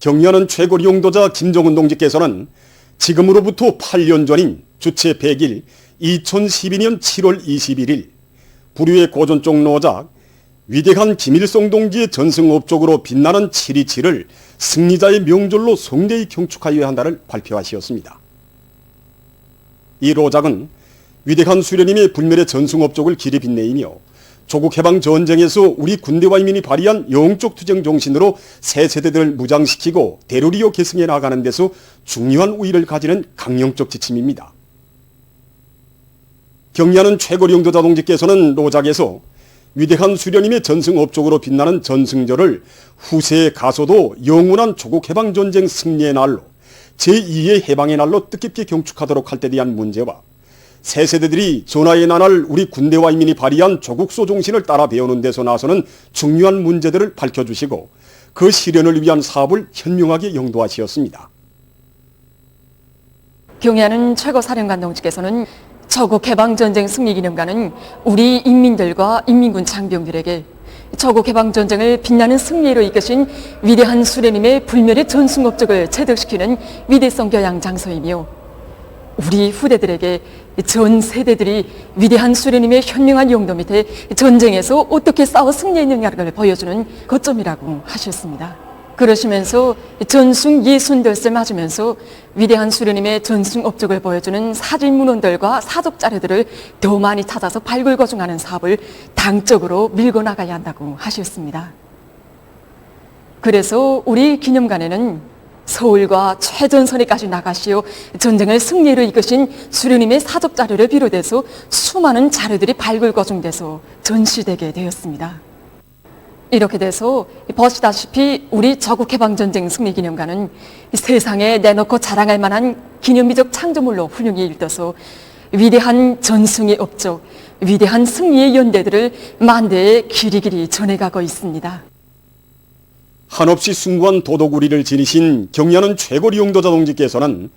경리하는 최고 용도자 김정은 동지께서는 지금으로부터 8년 전인 주체 100일 2012년 7월 21일 부류의 고전적 노작 위대한 김일성 동지의 전승업적으로 빛나는 727을 승리자의 명절로 성대히 경축하여야 한다를 발표하시었습니다. 이 로작은 위대한 수련님의 불멸의 전승업적을 길이 빛내이며 조국 해방 전쟁에서 우리 군대와 인민이 발휘한 영적 투쟁 정신으로 새 세대들을 무장시키고 대로리오 계승해 나가는 데서 중요한 우위를 가지는 강령적 지침입니다. 경리하는 최고 영도자 동지께서는 로작에서 위대한 수련님의 전승업적으로 빛나는 전승절을 후세에 가서도 영원한 조국 해방 전쟁 승리의 날로 제2의 해방의 날로 뜻깊게 경축하도록 할 때 대한 문제와 새 세대들이 전하의 나날 우리 군대와 인민이 발휘한 조국소 정신을 따라 배우는 데서 나서는 중요한 문제들을 밝혀주시고 그 실현을 위한 사업을 현명하게 영도하시었습니다. 경애하는 최고사령관 동지께서는 저국 해방전쟁 승리 기념관은 우리 인민들과 인민군 장병들에게 저국 해방전쟁을 빛나는 승리로 이끄신 위대한 수레님의 불멸의 전승업적을 체득시키는 위대성 교양 장소이며 우리 후대들에게 전 세대들이 위대한 수레님의 현명한 용도 밑에 전쟁에서 어떻게 싸워 승리했느냐를 보여주는 거점이라고 하셨습니다. 그러시면서 전승 예순들을 맞으면서 위대한 수련님의 전승 업적을 보여주는 사진 문헌들과 사적 자료들을 더 많이 찾아서 발굴거중하는 사업을 당적으로 밀고 나가야 한다고 하셨습니다. 그래서 우리 기념관에는 서울과 최전선에까지 나가시어 전쟁을 승리로 이끄신 수련님의 사적 자료를 비롯해서 수많은 자료들이 발굴거중돼서 전시되게 되었습니다. 이렇게 돼서 보시다시피 우리 저국해방전쟁 승리기념관은 세상에 내놓고 자랑할 만한 기념비적 창조물로 훌륭히 일떠서 위대한 전승의 업적, 위대한 승리의 연대들을 만대에 길이길이 전해가고 있습니다. 한없이 숭고한 도덕우리를 지니신 경리하는 최고 용도자 동지께서는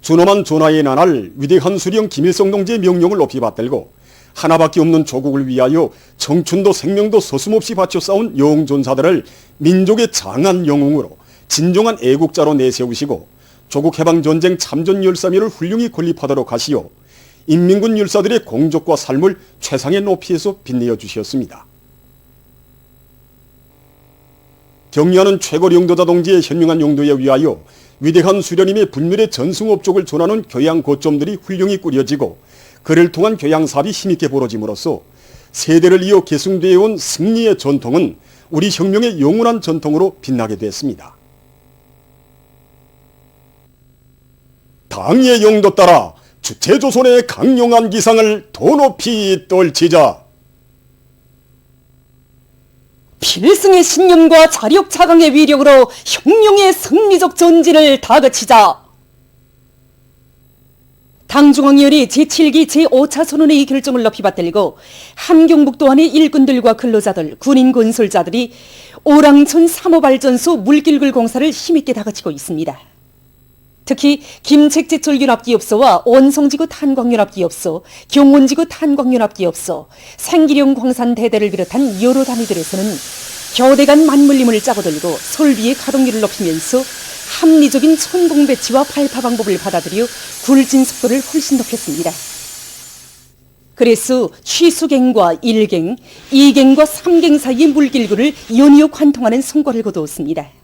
준엄한 전하의 나날 위대한 수령 김일성 동지의 명령을 높이 받들고 하나밖에 없는 조국을 위하여 청춘도 생명도 서슴없이 바쳐 싸운 영웅전사들을 민족의 장한 영웅으로 진정한 애국자로 내세우시고 조국 해방 전쟁 참전 열사미를 훌륭히 건립하도록 하시어 인민군 율사들의 공적과 삶을 최상의 높이에서 빛내어 주셨습니다. 경리하는 최고 용도자 동지의 현명한 용도에 위하여 위대한 수련님의 분멸의 전승업적을 전하는 교양 고점들이 훌륭히 꾸려지고 그를 통한 교양 사업이 힘있게 벌어짐으로써 세대를 이어 계승되어 온 승리의 전통은 우리 혁명의 영원한 전통으로 빛나게 됐습니다. 당의 영도 따라 주체조선의 강용한 기상을 더 높이 떨치자. 필승의 신념과 자력 차강의 위력으로 혁명의 승리적 전진을 다그치자. 당중앙위원회 제7기 제5차 선언의 결정을 높이 받들고 함경북도 안의 일꾼들과 근로자들, 군인 건설자들이 오랑천 3호 발전소 물길글 공사를 힘있게 다그치고 있습니다. 특히 김책제철 연합기업소와 원성지구 탄광연합기업소, 경원지구 탄광연합기업소, 생기령 광산 대대를 비롯한 여러 단위들에서는 교대간 맞물림을 짜고 들고 설비의 가동률을 높이면서 합리적인 천공 배치와 발파 방법을 받아들여 굴진 속도를 훨씬 높였습니다. 그래서 취수갱과 1갱, 2갱과 3갱 사이의 물길구를 연이어 관통하는 성과를 거두었습니다.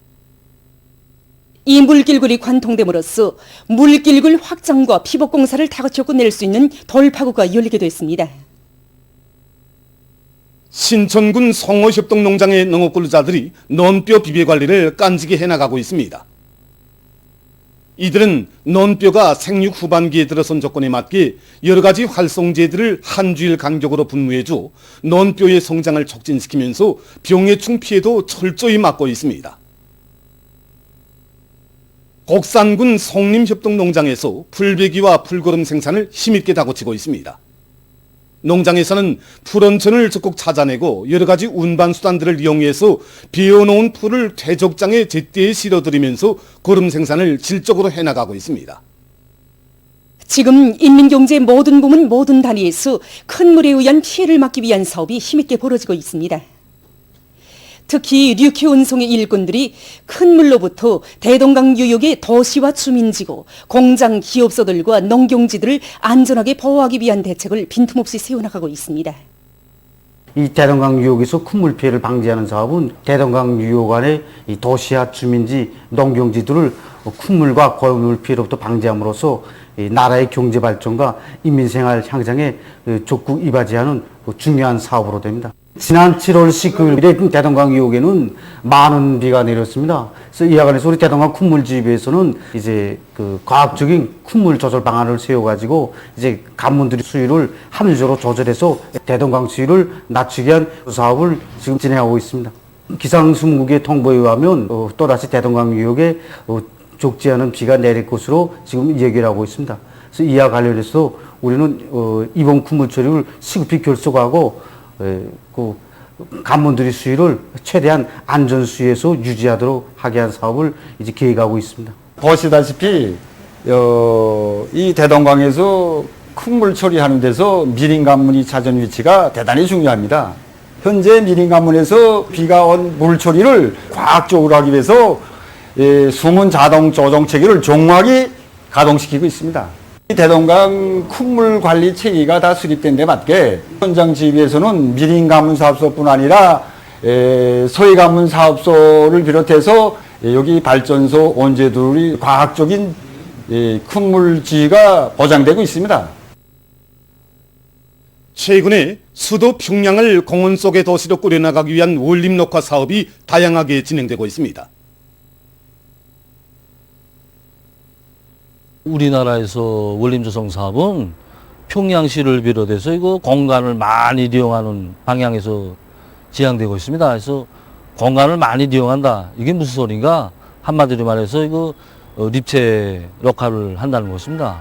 이 물길굴이 관통됨으로써 물길굴 확장과 피복 공사를 다그쳐 끝낼 수 있는 돌파구가 열리게 됐습니다. 신천군 성어협동 농장의 농업근로자들이 논뼈 비배 관리를 깐지게 해나가고 있습니다. 이들은 논뼈가 생육 후반기에 들어선 조건에 맞게 여러 가지 활성제들을 한 주일 간격으로 분무해줘 논뼈의 성장을 촉진시키면서 병해충 피해도 철저히 막고 있습니다. 곡산군 성림협동농장에서 풀베기와 풀거름 생산을 힘있게 다고치고 있습니다. 농장에서는 풀원천을 적극 찾아내고 여러 가지 운반 수단들을 이용해서 비워놓은 풀을 퇴적장에 제때에 실어들이면서 거름 생산을 질적으로 해나가고 있습니다. 지금 인민경제 모든 부문 모든 단위에서 큰 물에 의한 피해를 막기 위한 사업이 힘있게 벌어지고 있습니다. 특히 류케 운송의 일꾼들이 큰 물로부터 대동강 유역의 도시와 주민지구, 공장, 기업소들과 농경지들을 안전하게 보호하기 위한 대책을 빈틈없이 세워나가고 있습니다. 이 대동강 유역에서 큰 피해를 방지하는 사업은 대동강 유역 안의 이 도시와 주민지, 농경지들을 큰 물과 고물 피해로부터 방지함으로써 이 나라의 경제 발전과 인민생활 향상에 그 적극 이바지하는 그 중요한 사업으로 됩니다. 지난 7월 19일에 대동강 유역에는 많은 비가 내렸습니다. 그래서 관해서 우리 대동강 쿤물지입에서는 이제 그 과학적인 쿤물 조절 방안을 세워가지고 이제 간문들의 수위를 합리적으로 조절해서 대동강 수위를 낮추기 위한 사업을 지금 진행하고 있습니다. 기상수문국의 통보에 의하면 어, 또다시 대동강 유역에 어, 적지 않은 비가 내릴 것으로 지금 얘기를 하고 있습니다. 그래서 이와 관련해서 우리는 어, 이번 쿤물 처리를 시급히 결속하고 에, 그 간문들의 수위를 최대한 안전 수위에서 유지하도록 하게 한 사업을 이제 계획하고 있습니다. 보시다시피 어, 이 대동강에서 큰물 처리하는 데서 미림 관문이 차지하는 위치가 대단히 중요합니다. 현재 미림 관문에서 비가 온 물 처리를 과학적으로 하기 위해서 예, 숨은 자동 조정 체계를 종합히 가동시키고 있습니다. 이 대동강 큰물 관리 체계가 다 수립된 데 맞게 현장 지휘에서는 미림 가문 사업소뿐 아니라 에, 소위 가문 사업소를 비롯해서 예, 여기 발전소 원재들이 과학적인 예, 큰 물지가 보장되고 있습니다. 최근에 수도 평양을 공원 속의 도시로 꾸려나가기 위한 원림 녹화 사업이 다양하게 진행되고 있습니다. 우리나라에서 원림 조성 사업은 평양시를 비롯해서 이거 공간을 많이 이용하는 방향에서 지향되고 있습니다. 그래서 공간을 많이 이용한다. 이게 무슨 소린가? 한마디로 말해서 이거 어, 립체 역할을 한다는 것입니다.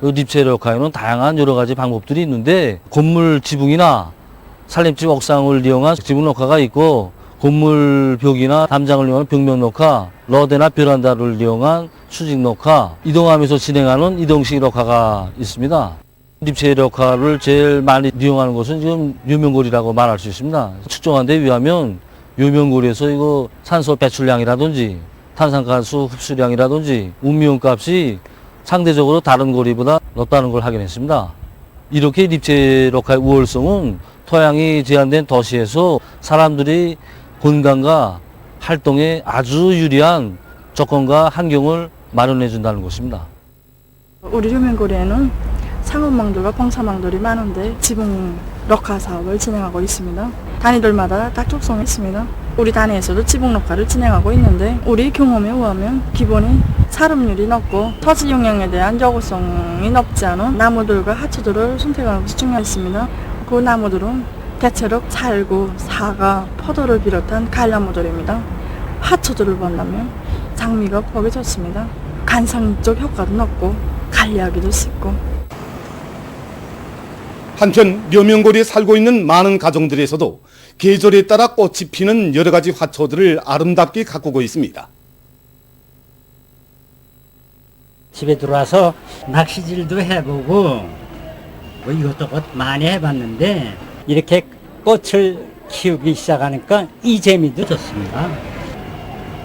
그 립체 역할에는 다양한 여러 가지 방법들이 있는데 건물 지붕이나 살림집 옥상을 이용한 지붕 녹화가 있고 건물 벽이나 담장을 이용한 벽면 녹화, 러드나 베란다를 이용한 수직 녹화, 이동하면서 진행하는 이동식 녹화가 있습니다. 립체 녹화를 제일 많이 이용하는 것은 지금 유명골이라고 말할 수 있습니다. 측정한 데 의하면 유명골에서 이거 산소 배출량이라든지 탄산가스 흡수량이라든지 운미용 값이 상대적으로 다른 고리보다 높다는 걸 확인했습니다. 이렇게 립체 녹화의 우월성은 토양이 제한된 도시에서 사람들이 건강과 활동에 아주 유리한 조건과 환경을 마련해 준다는 것입니다. 우리 류명고리에는 상업망들과 봉사망들이 많은데 지붕 럭카 사업을 진행하고 있습니다. 단위들마다 딱 적성이 있습니다. 우리 단위에서도 지붕 럭카를 진행하고 있는데 우리 경험에 의하면 기본이 사름률이 높고 토지 용량에 대한 여고성이 높지 않은 나무들과 하초들을 선택하는 것이 중요했습니다. 그 나무들은 대체로 찰구, 사과, 포도를 비롯한 관나무들입니다. 하초들을 본다면 장미가 보기 좋습니다. 간상적 효과도 높고 관리하기도 쉽고 한편 묘명골에 살고 있는 많은 가정들에서도 계절에 따라 꽃이 피는 여러 가지 화초들을 아름답게 가꾸고 있습니다. 집에 들어와서 낚시질도 해보고 뭐 이것저것 많이 해봤는데 이렇게 꽃을 키우기 시작하니까 이 재미도 좋습니다.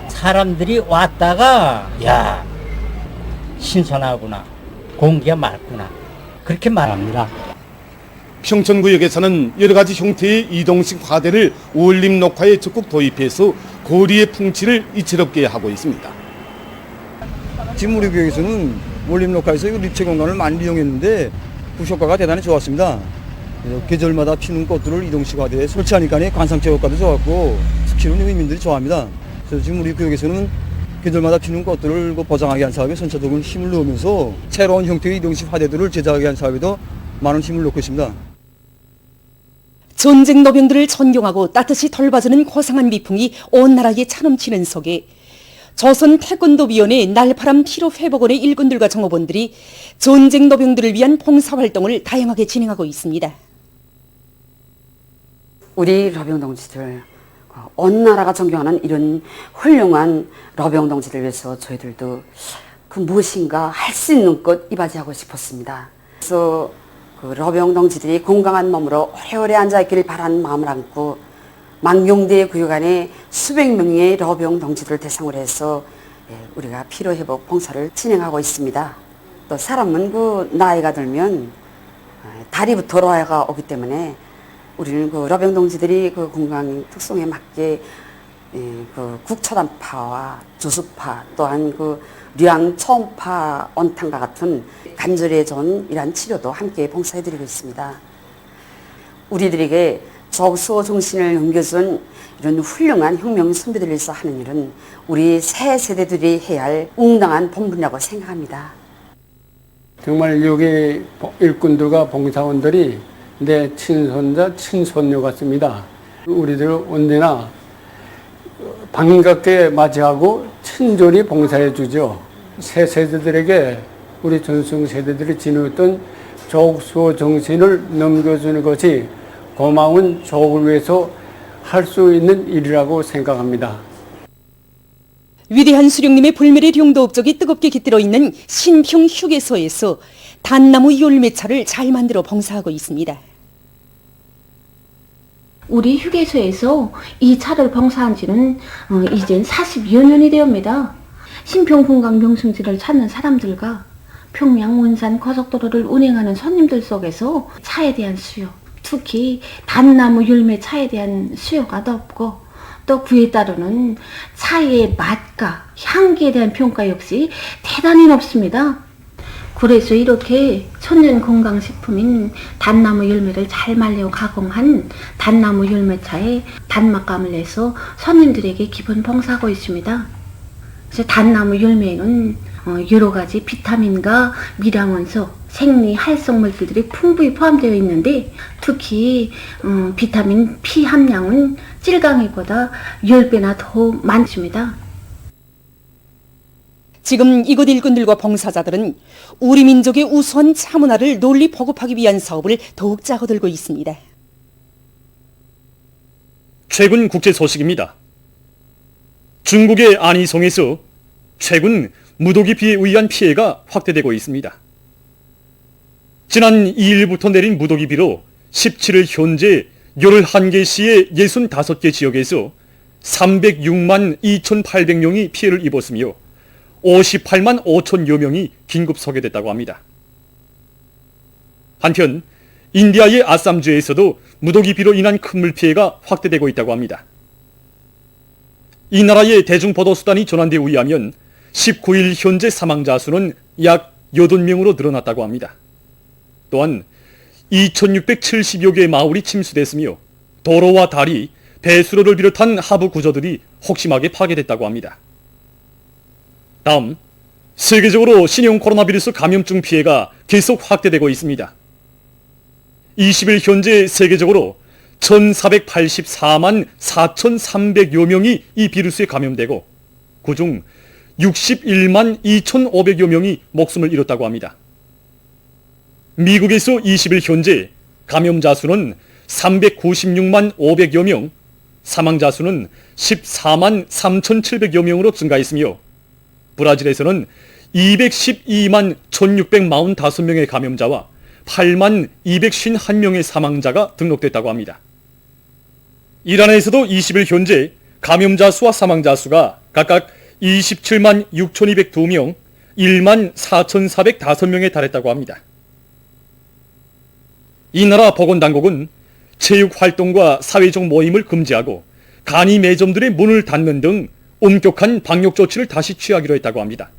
사람들이 왔다가 야 신선하구나 공기가 맑구나 그렇게 말합니다. 평천구역에서는 여러 가지 형태의 이동식 화대를 올림 녹화에 적극 도입해서 고리의 풍치를 이채롭게 하고 있습니다. 지금 우리 교육에서는 원림 녹화에서 이 립체 공간을 많이 이용했는데 그 효과가 대단히 좋았습니다. 계절마다 피는 꽃들을 이동식 화대에 설치하니까 관상체 효과도 좋았고 스키는 의민들이 좋아합니다. 그래서 지금 우리 교육에서는 계절마다 피는 꽃들을 그 보장하기 위한 사업에 선차적인 힘을 넣으면서 새로운 형태의 이동식 화대들을 제작하기 위한 사업에도 많은 힘을 넣고 있습니다. 전쟁 노병들을 존경하고 따뜻이 돌봐주는 고상한 미풍이 온 나라에 차넘치는 속에 조선 태권도위원회 날파람 피로 회복원의 일꾼들과 정호원들이 전쟁 노병들을 위한 봉사활동을 다양하게 진행하고 있습니다. 우리 러병 동지들 어, 온 나라가 존경하는 이런 훌륭한 러병 동지들 위해서 저희들도 그 무엇인가 할 수 있는 것 이바지하고 싶었습니다. 그래서 그 러병 동지들이 건강한 몸으로 오래오래 앉아있기를 바라는 마음을 안고 망경대 구역안에 수백 명의 러병 동지들 대상으로 해서 예, 우리가 피로회복 봉사를 진행하고 있습니다. 또 사람은 그 나이가 들면 어, 다리부터 로아가 오기 때문에 우리는 그 러병 동지들이 그 건강 특성에 맞게 예, 그 국초단파와 조수파 또한 그 류양 초음파 온탕과 같은 관절에 좋은 이러한 치료도 함께 봉사해드리고 있습니다. 우리들에게 적수호 정신을 넘겨준 이런 훌륭한 혁명 선배들에서 하는 일은 우리 새 세대들이 해야 할 응당한 본분이라고 생각합니다. 정말 여기 일꾼들과 봉사원들이 내 친손자, 친손녀 같습니다. 우리들 언제나 반갑게 맞이하고 친절히 봉사해 주죠. 새 세대들에게 우리 전승 세대들이 지녔던 족수 정신을 넘겨주는 것이 고마운 족을 위해서 할 수 있는 일이라고 생각합니다. 위대한 수령님의 불멸의 용도 업적이 뜨겁게 깃들어 있는 신평 휴게소에서 단나무 열매차를 잘 만들어 봉사하고 있습니다. 우리 휴게소에서 이 차를 봉사한 지는 어, 이젠 40여 년이 되옵니다. 신평군강 명승지를 찾는 사람들과 평양 원산 고속도로를 운행하는 손님들 속에서 차에 대한 수요, 특히 단나무 열매 차에 대한 수요가 높고 또 그에 따르는 차의 맛과 향기에 대한 평가 역시 대단히 높습니다. 그래서 이렇게 천연 건강식품인 단나무 열매를 잘 말려 가공한 단나무 열매차에 단맛감을 내서 손님들에게 기본 봉사하고 있습니다. 그래서 단나무 열매에는 어, 여러 가지 비타민과 미량원소, 생리, 활성 물질들이 풍부히 포함되어 있는데 특히 어, 비타민 P 함량은 찔강이보다 10배나 더 많습니다. 지금 이곳 일꾼들과 봉사자들은 우리 민족의 우수한 차 문화를 널리 보급하기 위한 사업을 더욱 짜고들고 있습니다. 최근 국제 소식입니다. 중국의 안희성에서 최근 무더기 비에 의한 피해가 확대되고 있습니다. 지난 2일부터 내린 무더기 비로 17일 현재 11개 시의 65개 지역에서 306만 2,800명이 피해를 입었으며 58만 5천여 명이 긴급 소개됐다고 합니다. 한편 인디아의 아쌈주에서도 무더기 비로 인한 큰 물 피해가 확대되고 있다고 합니다. 이 나라의 대중보도수단이 전환돼 의하면 19일 현재 사망자 수는 약 8명으로 늘어났다고 합니다. 또한 2670여 개의 마을이 침수됐으며 도로와 다리, 배수로를 비롯한 하부 구조들이 혹심하게 파괴됐다고 합니다. 다음, 세계적으로 신형 코로나 바이러스 감염증 피해가 계속 확대되고 있습니다. 20일 현재 세계적으로 1484만 4300여 명이 이 비루스에 감염되고 그중 61만 2500여 명이 목숨을 잃었다고 합니다. 미국에서 20일 현재 감염자 수는 396만 500여 명, 사망자 수는 14만 3700여 명으로 증가했으며 브라질에서는 212만 1645명의 감염자와 8만 251명의 사망자가 등록됐다고 합니다. 이란에서도 20일 현재 감염자 수와 사망자 수가 각각 27만 6202명, 1만 4405명에 달했다고 합니다. 이 나라 보건당국은 체육 활동과 사회적 모임을 금지하고 간이 매점들의 문을 닫는 등 엄격한 방역 조치를 다시 취하기로 했다고 합니다.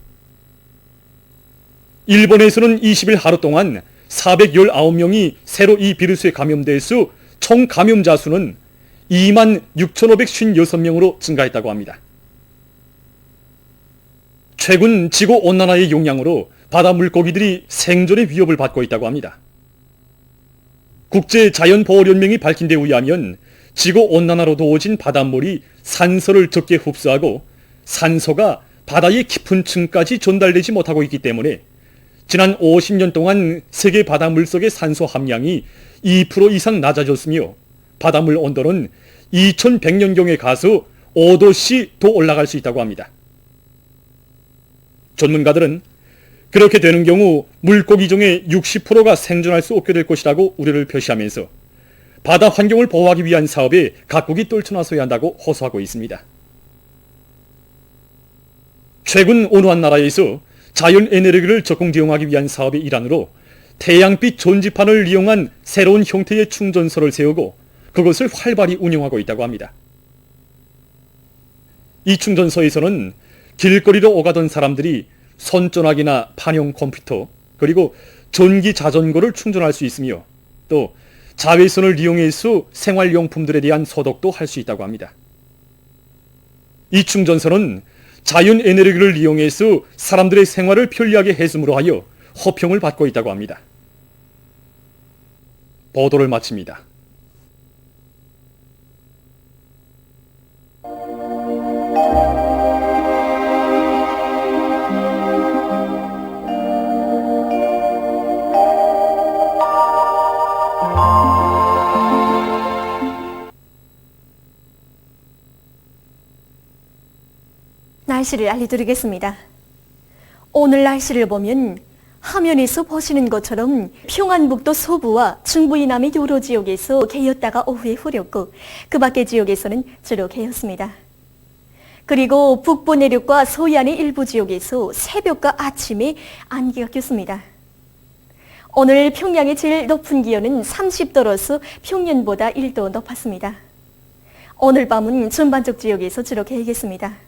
일본에서는 20일 하루 동안 419명이 새로 이 비루스에 감염돼서 총 감염자 수는 2만 6,556명으로 증가했다고 합니다. 최근 지구 온난화의 영향으로 바다 물고기들이 생존의 위협을 받고 있다고 합니다. 국제자연보호연맹이 밝힌 데 의하면 지구 온난화로 더워진 바닷물이 산소를 적게 흡수하고 산소가 바다의 깊은 층까지 전달되지 못하고 있기 때문에 지난 50년 동안 세계 바닷물 속의 산소 함량이 2% 이상 낮아졌으며 바닷물 온도는 2100년경에 가서 5도씨 더 올라갈 수 있다고 합니다. 전문가들은 그렇게 되는 경우 물고기 중에 60%가 생존할 수 없게 될 것이라고 우려를 표시하면서 바다 환경을 보호하기 위한 사업에 각국이 떨쳐나서야 한다고 호소하고 있습니다. 최근 온화한 나라에서 자연 에너지를 적극 이용하기 위한 사업의 일환으로 태양빛 전지판을 이용한 새로운 형태의 충전소를 세우고 그것을 활발히 운영하고 있다고 합니다. 이 충전소에서는 길거리로 오가던 사람들이 손전화기나 판형 컴퓨터 그리고 전기 자전거를 충전할 수 있으며 또 자외선을 이용해서 생활용품들에 대한 소독도 할 수 있다고 합니다. 이 충전소는 자연 에너지를 이용해서 사람들의 생활을 편리하게 해줌으로 하여 호평을 받고 있다고 합니다. 보도를 마칩니다. 날씨를 알려드리겠습니다. 오늘 날씨를 보면 화면에서 보시는 것처럼 평안북도 서부와 중부 이남의 여러 지역에서 개였다가 오후에 흐렸고 그 밖의 지역에서는 주로 개였습니다. 그리고 북부 내륙과 서해안의 일부 지역에서 새벽과 아침에 안개가 꼈습니다. 오늘 평양의 제일 높은 기온은 30도로서 평년보다 1도 높았습니다. 오늘 밤은 전반적 지역에서 주로 개겠습니다.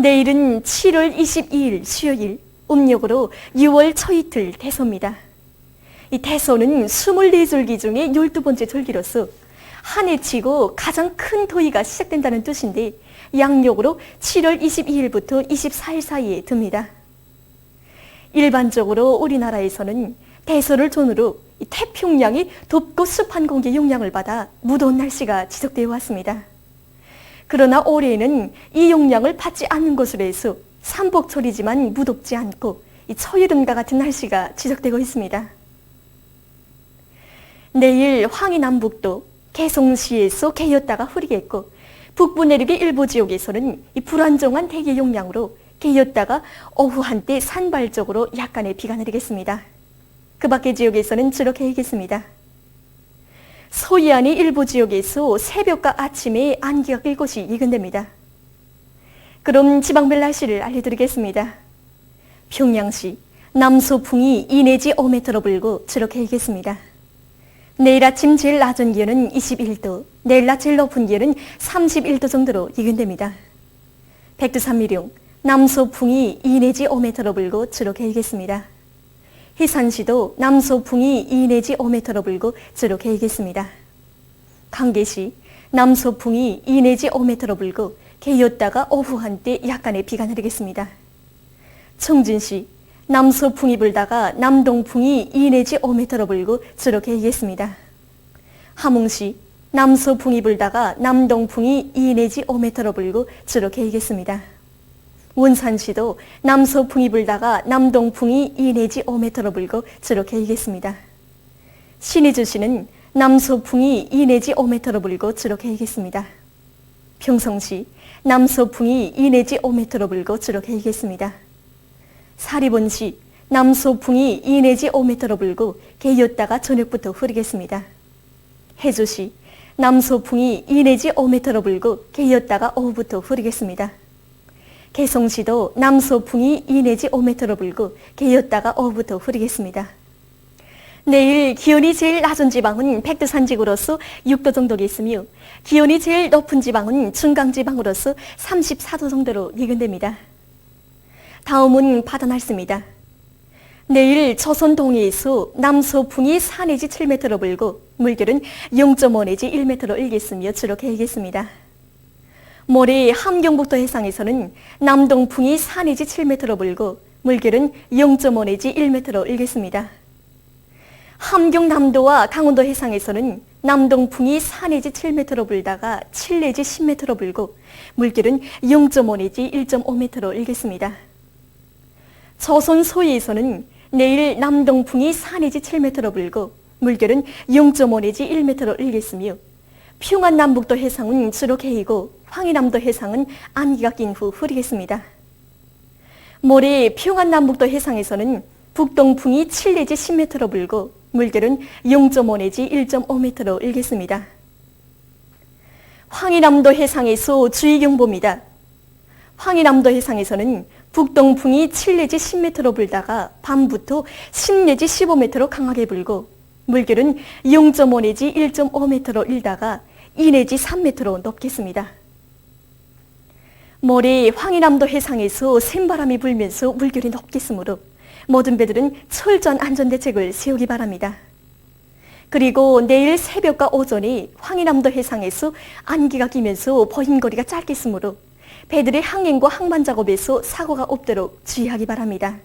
내일은 7월 22일 수요일 음력으로 6월 초이틀 대소입니다. 이 대소는 24절기 중에 12번째 절기로서 한 해 치고 가장 큰 토의가 시작된다는 뜻인데 양력으로 7월 22일부터 24일 사이에 듭니다. 일반적으로 우리나라에서는 전후로 이 태평양이 덥고 습한 공기 영향을 받아 무더운 날씨가 지속되어 왔습니다. 그러나 올해는 이 영향을 받지 않는 것으로 해서 삼복철이지만 무덥지 않고 이 초여름과 같은 날씨가 지속되고 있습니다. 내일 황해 남북도 개성시에서 개였다가 흐리겠고 북부 내륙의 일부 지역에서는 이 불안정한 대기 영향으로 개였다가 오후 한때 산발적으로 약간의 비가 내리겠습니다. 그 밖의 지역에서는 주로 개겠습니다. 서해안의 일부 지역에서 새벽과 아침에 안개가 낄 것이 예견됩니다. 그럼 지방별 날씨를 알려드리겠습니다. 평양시 남소풍이 2 내지 5m로 불고 주로 개겠습니다. 내일 아침 제일 낮은 기온은 21도, 내일 낮 제일 높은 기온은 31도 정도로 예견됩니다. 백두산미룡 남소풍이 2 내지 5m로 불고 주로 개겠습니다. 해산시도 남소풍이 2 내지 5m로 불고 주로 개겠습니다. 강계시 남소풍이 2 내지 5m로 불고 개였다가 오후 한때 약간의 비가 내리겠습니다. 청진시 남소풍이 불다가 남동풍이 2 내지 5m로 불고 주로 개겠습니다. 함흥시 남소풍이 불다가 남동풍이 2 내지 5m로 불고 주로 개겠습니다. 원산시도 남서풍이 불다가 남동풍이 2 내지 5m로 불고 주로 개겠습니다. 신의주시는 남서풍이 2 내지 5m로 불고 주로 개겠습니다. 평성시 남서풍이 2 내지 5m로 불고 주로 개겠습니다. 사리본시 남서풍이 2 내지 5m로 불고 개였다가 저녁부터 흐리겠습니다. 해주시 남서풍이 2 내지 5m로 불고 개였다가 오후부터 흐리겠습니다. 개성시도 남소풍이 2 내지 5m로 불고 개였다가 오후부터 흐리겠습니다. 내일 기온이 제일 낮은 지방은 백두산지구로서 6도 정도겠으며 기온이 제일 높은 지방은 중강지방으로서 34도 정도로 예견됩니다. 다음은 바다 날씨입니다. 내일 조선 동해에서 남서풍이 4 내지 7m로 불고 물결은 0.5 내지 1m로 일겠으며 주로 개겠습니다. 모레 함경북도 해상에서는 남동풍이 4 내지 7m로 불고 물결은 0.5 내지 1m로 일겠습니다. 함경남도와 강원도 해상에서는 남동풍이 4 내지 7m로 불다가 7 내지 10m로 불고 물결은 0.5 내지 1.5m로 일겠습니다. 조선 소해에서는 내일 남동풍이 4 내지 7m로 불고 물결은 0.5 내지 1m로 일겠으며 평안남북도 해상은 주로 개이고 황해남도 해상은 안개가 낀 후 흐리겠습니다. 모레 평안남북도 해상에서는 북동풍이 7 내지 10m로 불고 물결은 0.5 내지 1.5m로 일겠습니다. 황해남도 해상에서 주의경보입니다. 황해남도 해상에서는 북동풍이 7 내지 10m로 불다가 밤부터 10 내지 15m로 강하게 불고 물결은 0.5 내지 1.5m로 일다가 2 내지 3m로 높겠습니다. 모레 황해남도 해상에서 샘바람이 불면서 물결이 높겠으므로 모든 배들은 철저한 안전대책을 세우기 바랍니다. 그리고 내일 새벽과 오전에 황해남도 해상에서 안개가 끼면서 버힘거리가 짧겠으므로 배들의 항행과 항만 작업에서 사고가 없도록 주의하기 바랍니다.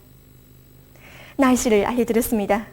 날씨를 알려드렸습니다.